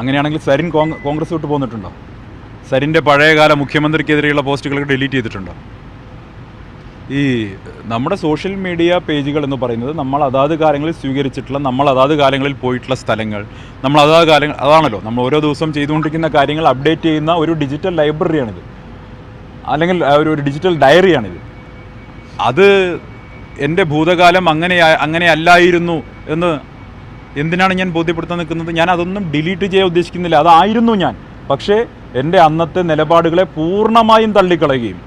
അങ്ങനെയാണെങ്കിൽ സരിൻ കോൺഗ്രസ് വിട്ട് പോന്നിട്ടുണ്ടോ? സരിന്റെ പഴയകാല മുഖ്യമന്ത്രിക്കെതിരെയുള്ള പോസ്റ്റുകളൊക്കെ ഡിലീറ്റ് ചെയ്തിട്ടുണ്ടോ? ഈ നമ്മുടെ സോഷ്യൽ മീഡിയ പേജുകൾ എന്ന് പറയുന്നത് നമ്മൾ അതാത് കാലങ്ങളിൽ സ്വീകരിച്ചിട്ടുള്ള നമ്മൾ അതാത് കാലങ്ങളിൽ പോയിട്ടുള്ള സ്ഥലങ്ങൾ നമ്മൾ അതാത് കാലങ്ങൾ അതാണല്ലോ നമ്മൾ ഓരോ ദിവസം ചെയ്തുകൊണ്ടിരിക്കുന്ന കാര്യങ്ങൾ അപ്ഡേറ്റ് ചെയ്യുന്ന ഒരു ഡിജിറ്റൽ ലൈബ്രറിയാണിത്. അല്ലെങ്കിൽ ഒരു ഡിജിറ്റൽ ഡയറിയാണിത്. അത് എന്റെ ഭൂതകാലം അങ്ങനെ അങ്ങനെയല്ലായിരുന്നു എന്ന് എന്തിനാണ് ഞാൻ ബോധ്യപ്പെടുത്താൻ നിൽക്കുന്നത്? ഞാൻ അതൊന്നും ഡിലീറ്റ് ചെയ്യാൻ ഉദ്ദേശിക്കുന്നില്ല. അതായിരുന്നു ഞാൻ. പക്ഷേ എന്റെ അന്നത്തെ നിലപാടുകളെ പൂർണമായും തള്ളിക്കളയുകയും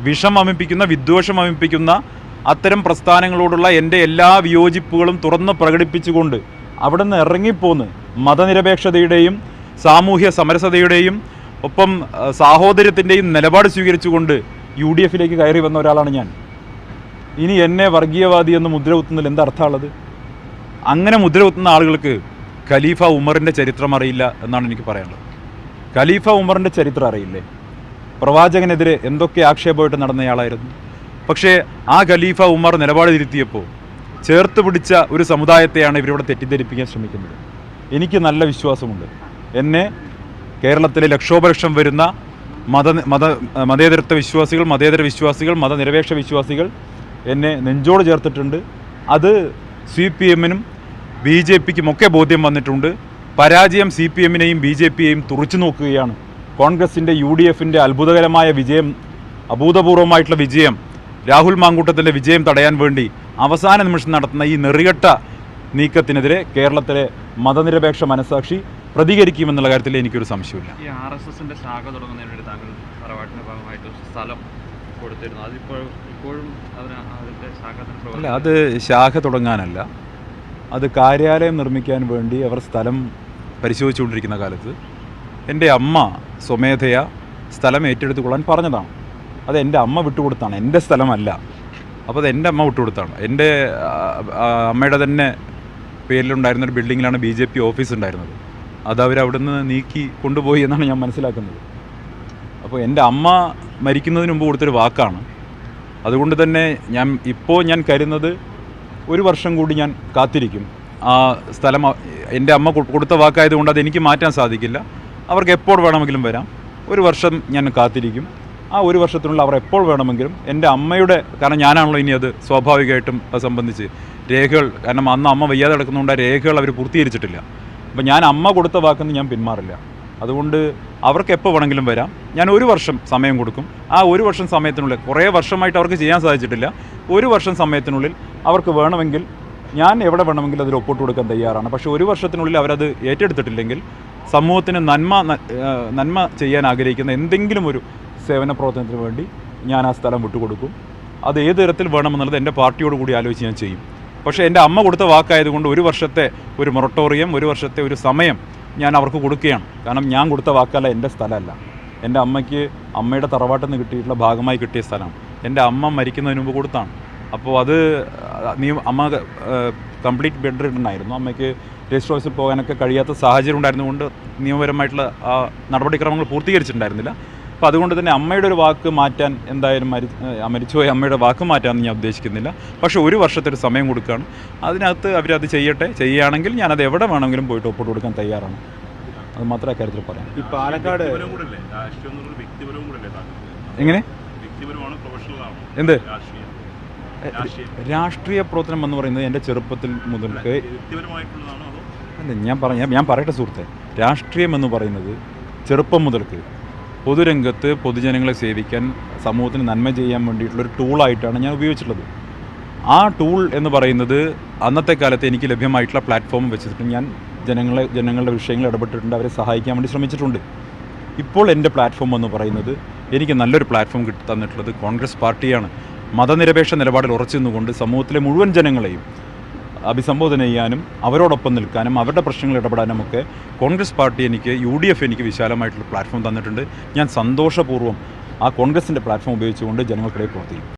വിഷം അമിപ്പിക്കുന്ന വിദ്വേഷം അമിപ്പിക്കുന്ന അത്തരം പ്രസ്ഥാനങ്ങളോടുള്ള എന്റെ എല്ലാ വിയോജിപ്പുകളും തുറന്ന് പ്രകടിപ്പിച്ചുകൊണ്ട് അവിടെ നിന്ന് ഇറങ്ങിപ്പോന്ന് മതനിരപേക്ഷതയുടെയും സാമൂഹ്യ സമരസതയുടെയും ഒപ്പം സാഹോദര്യത്തിന്റെയും നിലപാട് സ്വീകരിച്ചുകൊണ്ട് യു ഡി എഫിലേക്ക് കയറി വന്ന ഒരാളാണ് ഞാൻ. ഇനി എന്നെ വർഗീയവാദി എന്ന് മുദ്ര കുത്തുന്നതിൽ എന്താ അർത്ഥമുള്ളത്? അങ്ങനെ മുദ്ര കുത്തുന്ന ആളുകൾക്ക് ഖലീഫ ഉമറിന്റെ ചരിത്രം അറിയില്ല എന്നാണ് എനിക്ക് പറയാനുള്ളത്. ഖലീഫ ഉമറിന്റെ ചരിത്രം അറിയില്ലേ? പ്രവാചകനെതിരെ എന്തൊക്കെ ആക്ഷേപമായിട്ട് നടന്നയാളായിരുന്നു? പക്ഷേ ആ ഖലീഫ ഉമർ നിലപാട് തിരുത്തിയപ്പോൾ ചേർത്ത് പിടിച്ച ഒരു സമുദായത്തെയാണ് ഇവരിവിടെ തെറ്റിദ്ധരിപ്പിക്കാൻ ശ്രമിക്കുന്നത്. എനിക്ക് നല്ല വിശ്വാസമുണ്ട്. എന്നെ കേരളത്തിലെ ലക്ഷോപലക്ഷം വരുന്ന മത മത മതേതരത്വ വിശ്വാസികൾ മതേതര വിശ്വാസികൾ മതനിരപേക്ഷ വിശ്വാസികൾ എന്നെ നെഞ്ചോട് ചേർത്തിട്ടുണ്ട്. അത് സി പി എമ്മിനും ബി ജെ പിക്കുമൊക്കെ ബോധ്യം വന്നിട്ടുണ്ട്. പരാജയം സി പി എമ്മിനെയും ബി ജെ പിയെയും തുറച്ചു നോക്കുകയാണ്. കോൺഗ്രസിന്റെ യു ഡി എഫിന്റെ അത്ഭുതകരമായ വിജയം അഭൂതപൂർവമായിട്ടുള്ള വിജയം രാഹുൽ മാങ്കൂട്ടത്തിന്റെ വിജയം തടയാൻ വേണ്ടി അവസാന നിമിഷം നടത്തുന്ന ഈ നെറികെട്ട നീക്കത്തിനെതിരെ കേരളത്തിലെ മതനിരപേക്ഷ മനസാക്ഷി പ്രതികരിക്കുമെന്നുള്ള കാര്യത്തിൽ എനിക്കൊരു സംശയമില്ല ഈ ആർ എസ് എസിന്റെ ശാഖ തുടങ്ങുന്നതിന് വേണ്ടി താങ്കൾ ഭാഗമായിട്ട് സ്ഥലം കൊടുത്തിരുന്നു. അതിപ്പോൾ ഇപ്പോഴും അല്ല അത് ശാഖ തുടങ്ങാനല്ല. അത് കാര്യാലയം നിർമ്മിക്കാൻ വേണ്ടി അവർ സ്ഥലം പരിശോധിച്ചുകൊണ്ടിരിക്കുന്ന കാലത്ത് എന്റെ അമ്മ സ്വമേധയ സ്ഥലം ഏറ്റെടുത്ത് കൊള്ളാൻ പറഞ്ഞതാണ്. അത് എന്റെ അമ്മ വിട്ടുകൊടുത്താണ്. എന്റെ സ്ഥലമല്ല. അപ്പോൾ അത് എന്റെ അമ്മ വിട്ടുകൊടുത്താണ്. എന്റെ അമ്മയുടെ തന്നെ പേരിലുണ്ടായിരുന്ന ഒരു ബിൽഡിങ്ങിലാണ് ബി ജെ പി ഓഫീസ് ഉണ്ടായിരുന്നത്. അത് അവർ അവിടുന്ന് നീക്കി കൊണ്ടുപോയി എന്നാണ് ഞാൻ മനസ്സിലാക്കുന്നത്. അപ്പോൾ എന്റെ അമ്മ മരിക്കുന്നതിന് മുമ്പ് കൊടുത്തൊരു വാക്കാണ്. അതുകൊണ്ട് തന്നെ ഞാൻ ഇപ്പോൾ ഞാൻ കരുതുന്നത് ഒരു വർഷം കൂടി ഞാൻ കാത്തിരിക്കും. ആ സ്ഥലം എന്റെ അമ്മ കൊടുത്ത വാക്കായതുകൊണ്ട് അത് എനിക്ക് മാറ്റാൻ സാധിക്കില്ല. അവർക്ക് എപ്പോൾ വേണമെങ്കിലും വരാം. ഒരു വർഷം ഞാൻ കാത്തിരിക്കും. ആ ഒരു വർഷത്തിനുള്ളിൽ അവർ എപ്പോൾ വേണമെങ്കിലും എന്റെ അമ്മയുടെ കാരണം ഞാനാണല്ലോ ഇനി അത് സ്വാഭാവികമായിട്ടും അത് സംബന്ധിച്ച് രേഖകൾ കാരണം അന്ന് അമ്മ വയ്യാതെ കിടക്കുന്നതുകൊണ്ട് ആ രേഖകൾ അവർ പൂർത്തീകരിച്ചിട്ടില്ല. അപ്പം ഞാൻ അമ്മ കൊടുത്ത വാക്കെന്ന് ഞാൻ പിന്മാറില്ല. അതുകൊണ്ട് അവർക്ക് എപ്പോൾ വേണമെങ്കിലും വരാം. ഞാൻ ഒരു വർഷം സമയം കൊടുക്കും. ആ ഒരു വർഷം സമയത്തിനുള്ളിൽ കുറേ വർഷമായിട്ട് അവർക്ക് ചെയ്യാൻ സാധിച്ചിട്ടില്ല. ഒരു വർഷം സമയത്തിനുള്ളിൽ അവർക്ക് വേണമെങ്കിൽ ഞാൻ എവിടെ വേണമെങ്കിലും അതിൽ ഒപ്പിട്ട് കൊടുക്കാൻ തയ്യാറാണ്. പക്ഷേ ഒരു വർഷത്തിനുള്ളിൽ അവരത് ഏറ്റെടുത്തിട്ടില്ലെങ്കിൽ സമൂഹത്തിന് നന്മ നന്മ ചെയ്യാൻ ആഗ്രഹിക്കുന്ന എന്തെങ്കിലും ഒരു സേവന പ്രവർത്തനത്തിന് വേണ്ടി ഞാൻ ആ സ്ഥലം വിട്ടുകൊടുക്കും അത് ഏത് തരത്തിൽ വേണമെന്നുള്ളത് എന്റെ പാർട്ടിയോട് കൂടി ആലോചിച്ച് ഞാൻ ചെയ്യും. പക്ഷേ എന്റെ അമ്മ കൊടുത്ത വാക്കായതുകൊണ്ട് ഒരു വർഷത്തെ ഒരു മൊറട്ടോറിയം ഒരു വർഷത്തെ ഒരു സമയം ഞാൻ അവർക്ക് കൊടുക്കുകയാണ്. കാരണം ഞാൻ കൊടുത്ത വാക്കല്ല എന്റെ സ്ഥലമല്ല. എന്റെ അമ്മയ്ക്ക് അമ്മയുടെ തറവാട്ടിൽ നിന്ന് കിട്ടിയിട്ടുള്ള ഭാഗമായി കിട്ടിയ സ്ഥലമാണ്. എന്റെ അമ്മ മരിക്കുന്നതിന് മുമ്പ് കൊടുത്താണ്. അപ്പോൾ അത് നീ അമ്മ കംപ്ലീറ്റ് ബെഡ് റിട്ടൺ അമ്മയ്ക്ക് രജിസ്റ്റർ ഓഫീസിൽ പോകാനൊക്കെ കഴിയാത്ത സാഹചര്യം ഉണ്ടായിരുന്നുകൊണ്ട് നിയമപരമായിട്ടുള്ള ആ നടപടിക്രമങ്ങൾ പൂർത്തീകരിച്ചിട്ടുണ്ടായിരുന്നില്ല. അപ്പോൾ അതുകൊണ്ട് തന്നെ അമ്മയുടെ ഒരു വാക്ക് മാറ്റാൻ എന്തായാലും മരി മരിച്ചുപോയ അമ്മയുടെ വാക്ക് മാറ്റാമെന്ന് ഞാൻ ഉദ്ദേശിക്കുന്നില്ല. പക്ഷേ ഒരു വർഷത്തെ ഒരു സമയം കൊടുക്കുകയാണ്. അതിനകത്ത് അവരത് ചെയ്യട്ടെ ചെയ്യുകയാണെങ്കിൽ ഞാനത് എവിടെ വേണമെങ്കിലും പോയിട്ട് ഒപ്പിട്ട് കൊടുക്കാൻ തയ്യാറാണ്. അത് മാത്രമേ കാര്യത്തിൽ പറയാം ഈ പാലക്കാട് എങ്ങനെ? എന്ത്? രാഷ്ട്രീയം. പ്രവർത്തനം എന്ന് പറയുന്നത് എന്റെ ചെറുപ്പത്തിൽ മുതൽക്ക് അല്ല ഞാൻ പറഞ്ഞ ഞാൻ പറയട്ടെ സുഹൃത്തെ. രാഷ്ട്രീയം എന്ന് പറയുന്നത് ചെറുപ്പം മുതൽക്ക് പൊതുരംഗത്ത് പൊതുജനങ്ങളെ സേവിക്കാൻ സമൂഹത്തിന് നന്മ ചെയ്യാൻ വേണ്ടിയിട്ടുള്ളൊരു ടൂളായിട്ടാണ് ഞാൻ ഉപയോഗിച്ചിട്ടുള്ളത്. ആ ടൂൾ എന്ന് പറയുന്നത് അന്നത്തെ കാലത്ത് എനിക്ക് ലഭ്യമായിട്ടുള്ള പ്ലാറ്റ്ഫോം വെച്ചിട്ട് ഞാൻ ജനങ്ങളെ ജനങ്ങളുടെ വിഷയങ്ങൾ ഇടപെട്ടിട്ടുണ്ട് അവരെ സഹായിക്കാൻ വേണ്ടി ശ്രമിച്ചിട്ടുണ്ട്. ഇപ്പോൾ എന്റെ പ്ലാറ്റ്ഫോം എന്ന് പറയുന്നത് എനിക്ക് നല്ലൊരു പ്ലാറ്റ്ഫോം കിട്ടി തന്നിട്ടുള്ളത് കോൺഗ്രസ് പാർട്ടിയാണ്. മതനിരപേക്ഷ നിലപാടിൽ ഉറച്ചു നിന്നുകൊണ്ട് സമൂഹത്തിലെ മുഴുവൻ ജനങ്ങളെയും അഭിസംബോധന ചെയ്യാനും അവരോടൊപ്പം നിൽക്കാനും അവരുടെ പ്രശ്നങ്ങൾ ഇടപെടാനും ഒക്കെ കോൺഗ്രസ് പാർട്ടി എനിക്ക് യു ഡി എഫ് എനിക്ക് വിശാലമായിട്ടുള്ള പ്ലാറ്റ്ഫോം തന്നിട്ടുണ്ട്. ഞാൻ സന്തോഷപൂർവം ആ കോൺഗ്രസിന്റെ പ്ലാറ്റ്ഫോം ഉപയോഗിച്ചുകൊണ്ട് ജനങ്ങൾക്കിടയിൽ പ്രവർത്തിക്കും.